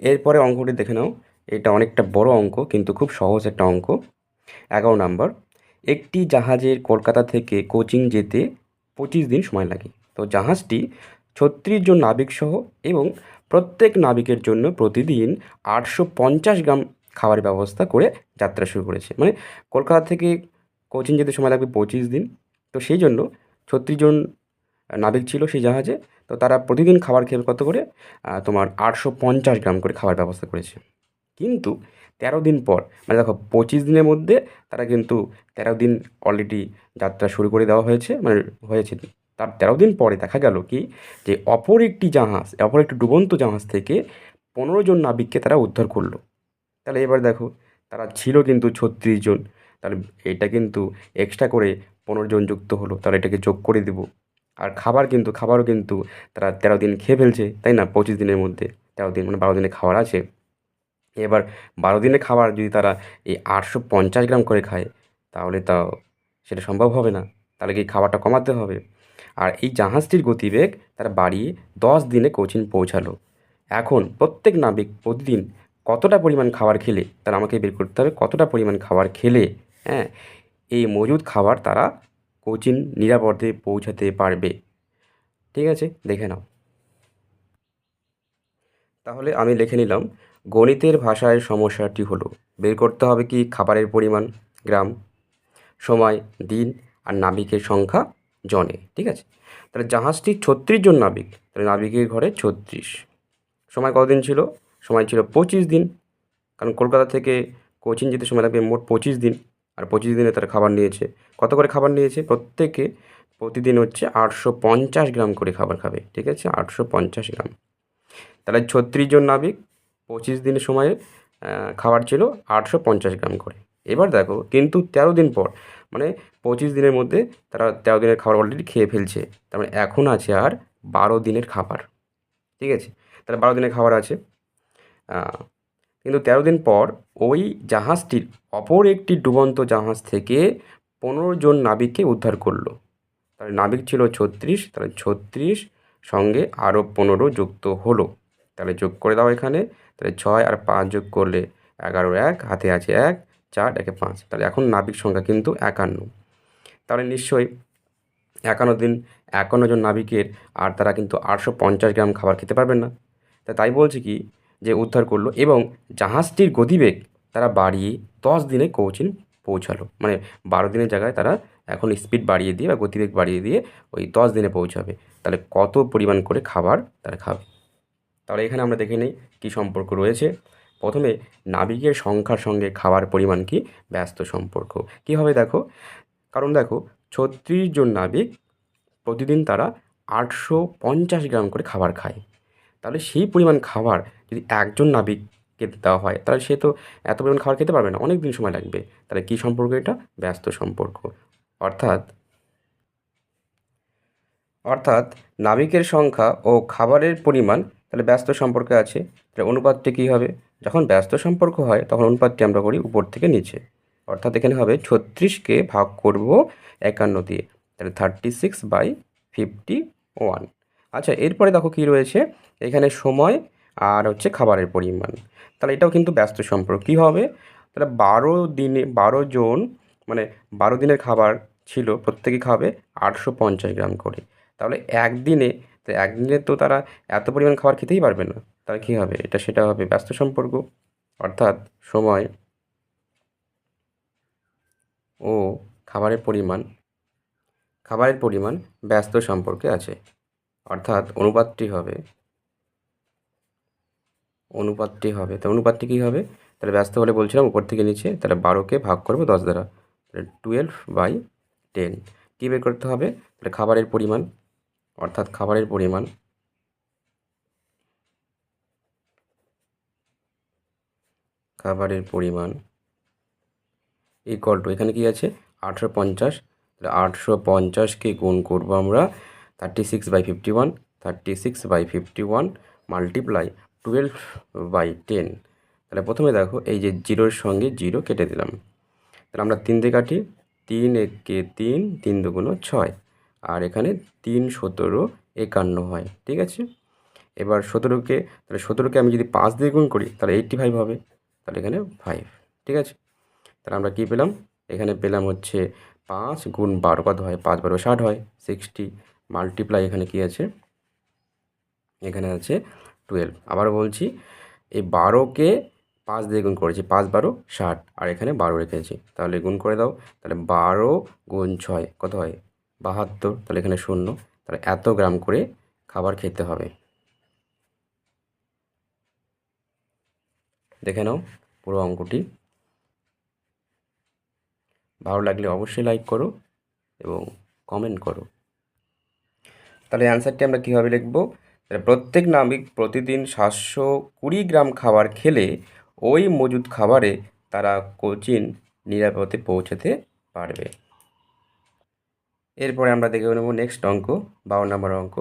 এরপরে অঙ্কটি দেখে নাও। এটা অনেকটা বড় অঙ্ক, কিন্তু খুব সহজ একটা অঙ্ক। এগারো নাম্বার, একটি জাহাজের কলকাতা থেকে কোচিং যেতে পঁচিশ দিন সময় লাগে। তো জাহাজটি ছত্রিশ জন নাবিকসহ এবং প্রত্যেক নাবিকের জন্য প্রতিদিন আটশো পঞ্চাশ গ্রাম খাবারের ব্যবস্থা করে যাত্রা শুরু করেছে। মানে কলকাতা থেকে কোচিং যেতে সময় লাগবে পঁচিশ দিন। তো সেই জন্য ছত্রিশ জন নাবিক ছিল সেই জাহাজে। তো তারা প্রতিদিন খাবার খেয়ে কত করে? তোমার আটশো পঞ্চাশ গ্রাম করে খাবার ব্যবস্থা করেছে। কিন্তু তেরো দিন পর মানে দেখো পঁচিশ দিনের মধ্যে তারা কিন্তু তেরো দিন অলরেডি যাত্রা শুরু করে দেওয়া হয়েছে মানে হয়েছে। তার তেরো দিন পরে দেখা গেল কি, যে অপর একটি জাহাজ, অপর একটি ডুবন্ত জাহাজ থেকে পনেরো জন নাবিককে তারা উদ্ধার করল। তাহলে এবার দেখো, তারা ছিল কিন্তু ছত্রিশ জন। তাহলে এটা কিন্তু এক্সট্রা করে পনেরো জন যুক্ত হলো। তাহলে এটাকে যোগ করে দেবো। আর খাবার কিন্তু, খাবারও কিন্তু তারা তেরো দিন খেয়ে ফেলছে, তাই না? পঁচিশ দিনের মধ্যে তেরো দিন মানে বারো দিনের খাবার আছে। এবার বারো দিনের খাবার যদি তারা এই আটশো পঞ্চাশ গ্রাম করে খায়, তাহলে তাও সেটা সম্ভব হবে না। তাহলে কি খাবারটা কমাতে হবে? আর এই জাহাজটির গতিবেগ তারা বাড়িয়ে দশ দিনে কোচিন পৌঁছালো। এখন প্রত্যেক নাবিক প্রতিদিন কতটা পরিমাণ খাবার খেলে? তারা আমাকে বের করতে হবে কতটা পরিমাণ খাবার খেলে? হ্যাঁ এই মজুদ খাবার তারা কোচিন নিরাপদে পৌঁছাতে পারবে। ঠিক আছে, দেখে নাও। তাহলে আমি লিখে নিলাম, গণিতের ভাষায় সমস্যাটি হলো, বের করতে হবে কি খাবারের পরিমাণ, গ্রাম, সময়, দিন আর নাবিকের সংখ্যা জনে, ঠিক আছে? তাহলে জাহাজটি ছত্রিশ জন নাবিক, তাহলে নাবিকের ঘরে ছত্রিশ। সময় কতদিন ছিল? সময় ছিল পঁচিশ দিন, কারণ কলকাতা থেকে কোচিন যেতে সময় লাগবে মোট পঁচিশ দিন। আর পঁচিশ দিনে তারা খাবার নিয়েছে। কত করে খাবার নিয়েছে? প্রত্যেকে প্রতিদিন হচ্ছে আটশো পঞ্চাশ গ্রাম করে খাবার খাবে, ঠিক আছে? আটশো পঞ্চাশ গ্রাম। তাহলে ছত্রিশ জন নাবিক পঁচিশ দিনের সময়ে খাবার ছিল আটশো পঞ্চাশ গ্রাম করে। এবার দেখো, কিন্তু তেরো দিন পর মানে পঁচিশ দিনের মধ্যে তারা তেরো দিনের খাবার অলরেডি খেয়ে ফেলছে। তার মানে এখন আছে আর বারো দিনের খাবার, ঠিক আছে? তাহলে বারো দিনের খাবার আছে। কিন্তু তেরো দিন পর ওই জাহাজটির অপর একটি ডুবন্ত জাহাজ থেকে পনেরো জন নাবিককে উদ্ধার করল। তাহলে নাবিক ছিল ছত্রিশ, তাহলে ছত্রিশ সঙ্গে আরও পনেরো যুক্ত হলো। তাহলে যোগ করে দাও এখানে, তাহলে ছয় আর পাঁচ যোগ করলে এগারো এক, হাতে আছে এক, চার, একে পাঁচ। তাহলে এখন নাবিক সংখ্যা কিন্তু একান্ন। তাহলে নিশ্চয়ই একান্ন দিন একান্ন জন নাবিকের আর তারা কিন্তু আটশো পঞ্চাশ গ্রাম খাবার খেতে পারবেন না। তা তাই বলছি কি যে উদ্ধার করল এবং জাহাজটির গতিবেগ তারা বাড়িয়ে দশ দিনে কোচিন পৌঁছালো। মানে বারো দিনের জায়গায় তারা এখন স্পিড বাড়িয়ে দিয়ে বা গতিবেগ বাড়িয়ে দিয়ে ওই দশ দিনে পৌঁছাবে। তাহলে কত পরিমাণ করে খাবার তারা খাবে? তাহলে এখানে আমরা দেখে নিই কী সম্পর্ক রয়েছে। প্রথমে নাবিকের সংখ্যার সঙ্গে খাবার পরিমাণ কি? ব্যস্ত সম্পর্ক। কী হবে দেখো? কারণ দেখো, ছত্রিশ জন নাবিক প্রতিদিন তারা আটশো পঞ্চাশ গ্রাম করে খাবার খায়। তাহলে সেই পরিমাণ খাবার যদি একজন নাবিককে দেওয়া হয়, তাহলে সে তো এত পরিমাণ খাবার খেতে পারবে না। অনেক দিন সময় লাগবে। তাহলে কী সম্পর্ক এটা? ব্যস্ত সম্পর্ক। অর্থাৎ অর্থাৎ নাবিকের সংখ্যা ও খাবারের পরিমাণ তাহলে ব্যস্ত সম্পর্কে আছে। তাহলে অনুপাতটি কী হবে? যখন ব্যস্ত সম্পর্ক হয়, তখন অনুপাতটি আমরা করি উপর থেকে নিচে। অর্থাৎ এখানে হবে ছত্রিশকে ভাগ করব একান্ন দিয়ে। তাহলে thirty six by fifty one আচ্ছা এরপরে দেখো কী রয়েছে। এখানে সময় আর হচ্ছে খাবারের পরিমাণ। তাহলে এটাও কিন্তু ব্যস্ত সম্পর্ক। কী হবে? তাহলে বারো দিনে, বারো জন মানে বারো দিনের খাবার ছিল, প্রত্যেকে খাবে আটশো পঞ্চাশ গ্রাম করে। তাহলে একদিনে, তো একদিনে তো তারা এত পরিমাণ খাবার খেতেই পারবে না। তাহলে কী হবে? এটা সেটা হবে ব্যস্ত সম্পর্ক। অর্থাৎ সময় ও খাবারের পরিমাণ খাবারের পরিমাণ ব্যস্ত সম্পর্কে আছে। অর্থাৎ অনুপাতটি হবে অনুপাতটি হবে। তো অনুপাতটি কী হবে? তাহলে ব্যস্ত হলে বলছিলাম উপর থেকে নিচে, তাহলে বারোকে ভাগ করব দশ দ্বারা। তাহলে টুয়েলভ বাই টেন কী বের করতে হবে? তাহলে খাবারের পরিমাণ, অর্থাৎ খাবারের পরিমাণ খাবারের পরিমাণ ইকুয়াল টু এখানে কি আছে? আটশো পঞ্চাশ। তাহলে আটশো পঞ্চাশকে গুণ করব আমরা thirty six by fifty one thirty six by fifty one multiply twelve by ten তাহলে প্রথমে দেখো, এই যে জিরোর সঙ্গে জিরো কেটে দিলাম। তাহলে আমরা তিন দিয়ে কাটি, তিন একে তিন তিন দুগুণ ছয়। আর এখানে তিন সতেরো একান্ন হয়, ঠিক আছে? এবার সতেরোকে, তাহলে সতেরোকে আমি যদি পাঁচ দিয়ে গুণ করি, তাহলে এইট্টি ফাইভ হবে। তাহলে এখানে ফাইভ ঠিক আছে? তাহলে আমরা কী পেলাম? এখানে পেলাম হচ্ছে পাঁচ গুণ বারো, কত হয়? পাঁচ বারো ষাট হয় সিক্সটি মাল্টিপ্লাই এখানে কী আছে? এখানে আছে টুয়েলভ আবার বলছি, এই বারোকে পাঁচ দিয়ে গুণ করেছি, পাঁচ বারো ষাট। আর এখানে বারো রেখেছি। তাহলে গুণ করে দাও, তাহলে বারো গুণ ছয়, কত হয়? বাহাত্তর। তাহলে এখানে শূন্য। তাহলে এত গ্রাম করে খাবার খেতে হবে। দেখে নাও পুরো অঙ্কটি। ভালো লাগলে অবশ্যই লাইক করো এবং কমেন্ট করো। তাহলে অ্যান্সারটি আমরা কীভাবে লিখব? প্রত্যেক নাবিক প্রতিদিন সাতশো কুড়ি গ্রাম খাবার খেলে ওই মজুদ খাবারে তারা কোচিন নিরাপদে পৌঁছাতে পারবে। এরপরে আমরা দেখে নেব নেক্সট অঙ্ক বারো নম্বর অঙ্ক।